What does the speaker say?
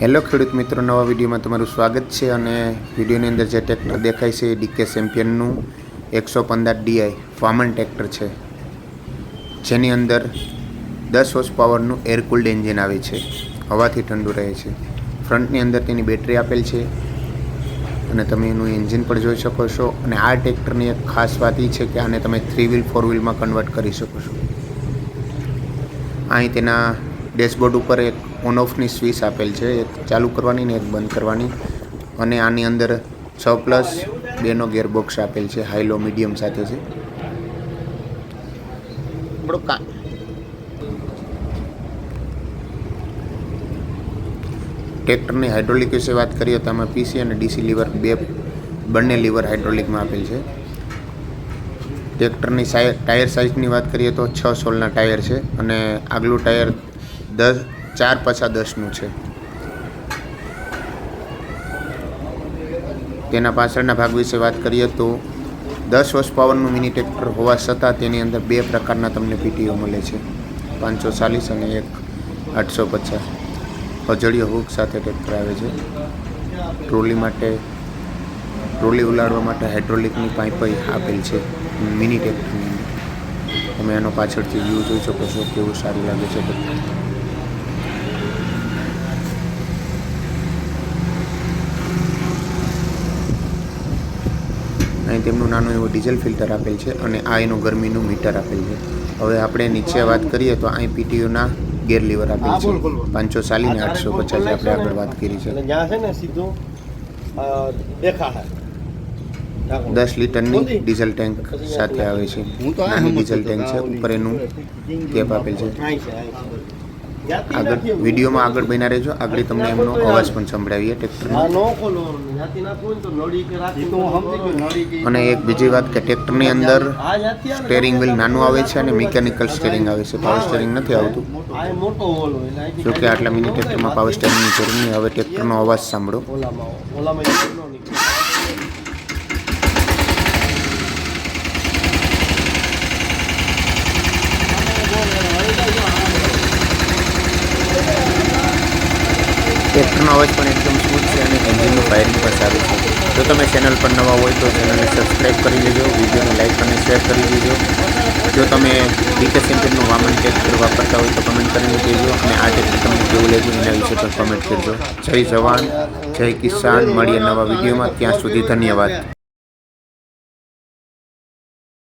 Hello ખેડૂત મિત્રો, નવા વિડીયોમાં તમારું સ્વાગત છે અને વિડીયોની અંદર જે ટ્રેક્ટર દેખાય છે એ ડીકે ચેમ્પિયનનું એકસો પંદર ડીઆઈ ફાર્મન ટ્રેક્ટર છે. જેની અંદર દસ હોર્સ પાવરનું એર કુલ્ડ એન્જિન આવે છે, હવાથી ઠંડુ રહે છે. ફ્રન્ટની અંદર તેની બેટરી આપેલ છે અને તમે એનું એન્જિન પણ જોઈ શકો છો અને આ ટ્રેક્ટરની એક ખાસ વાત એ છે કે આને તમે થ્રી વ્હીલ ફોર વ્હીલમાં કન્વર્ટ કરી શકો છો. અહીં તેના ડેશબોર્ડ ઉપર એક ઓન ઓફની સ્વિચ આપેલ છે. એક ચાલુ કરવાની ને એક બંધ કરવાની. અને આની અંદર છ પ્લસ બેનો ગેરબોક્સ આપેલ છે હાઈ લો મીડિયમ સાથે છે. ટ્રેક્ટરની હાઇડ્રોલિક વિશે વાત કરીએ તો આમાં પીસી અને ડીસી લીવર બે બંને લીવર હાઇડ્રોલિકમાં આપેલ છે. ટ્રેક્ટરની ટાયર સાઇઝની વાત કરીએ તો છ સોલના ટાયર છે અને આગલું ટાયર દસ ચાર પછા દસનું છે. તેના પાછળના ભાગ વિશે વાત કરીએ તો દસ વર્ષ પાવરનું મિની ટ્રેક્ટર હોવા છતાં તેની અંદર બે પ્રકારના તમને પીટીઓ મળે છે. પાંચસો ચાલીસ અને એક આઠસો પચાસ. અજળિયો હુક સાથે ટ્રેક્ટર આવે છે. ટ્રોલી માટે, ટ્રોલી ઉલાડવા માટે હાઇડ્રોલિકની પાઇપ આપેલ છે મિની ટ્રેક્ટરની તમે એનો પાછળથી વ્યૂ જોઈ શકો છો કેવું સારું લાગે છે. અહીં તેમનું નાનું એવું ડીઝલ ફિલ્ટર આપેલ છે અને આ એનું ગરમીનું મીટર આપેલ છે હવે આપણે નીચે વાત કરીએ તો અહીં પીટીયુના ગેર લીવર આપેલ છે. પાંચસો ચાલીસ ને આઠસો પચાસ આપણે આગળ વાત કરી છે. દસ લીટરની ડીઝલ ટેન્ક સાથે આવે છે નાની ડીઝલ ટેન્ક છે ઉપર એનું કેપ આપેલ છે આગળ વિડીયોમાં આગળ બન્યા રહેજો. આગળ તમને એમનો અવાજ પણ સંભળાવીએ ટ્રેક્ટરનો અને એક બીજી વાત કે ટ્રેક્ટરની અંદર સ્ટેરિંગ વ્હીલ નાનું આવે છે અને મિકેનિકલ સ્ટેરિંગ આવે છે. પાવર સ્ટેરિંગ નથી આવતું. આ એ મોટો હોલ હોય એટલે અહીંથી જો કે આટલા મિની ટ્રેક્ટરમાં પાવર સ્ટેરિંગની જરૂર નહીં. હવે ટ્રેક્ટરનો અવાજ સાંભળો ઓલામાં ઓલામાં એક નો નીકળે. ટ્રેક્ટરનો અવાજ પણ એકદમ સ્મૂથ છે અને એન્જિનનું ફાયરિંગ પણ સારું છે. જો તમે ચેનલ પર નવા હોય તો ચેનલને સબસ્ક્રાઈબ કરી લેજો વિડીયોને લાઈક અને શેર કરી દેજો. જો તમે ડીકે સેન્ટરનું વામન ટ્રેક્ટર વાપરતા હોય તો કમેન્ટ કરીને કહેજો અને આ ટ્રેક્ટર તમને કેવું લાગ્યું એના વિશે પણ કમેન્ટ કરજો. જય જવાન, જય કિસાન, મળીએ નવા વિડીયોમાં. ત્યાં સુધી ધન્યવાદ.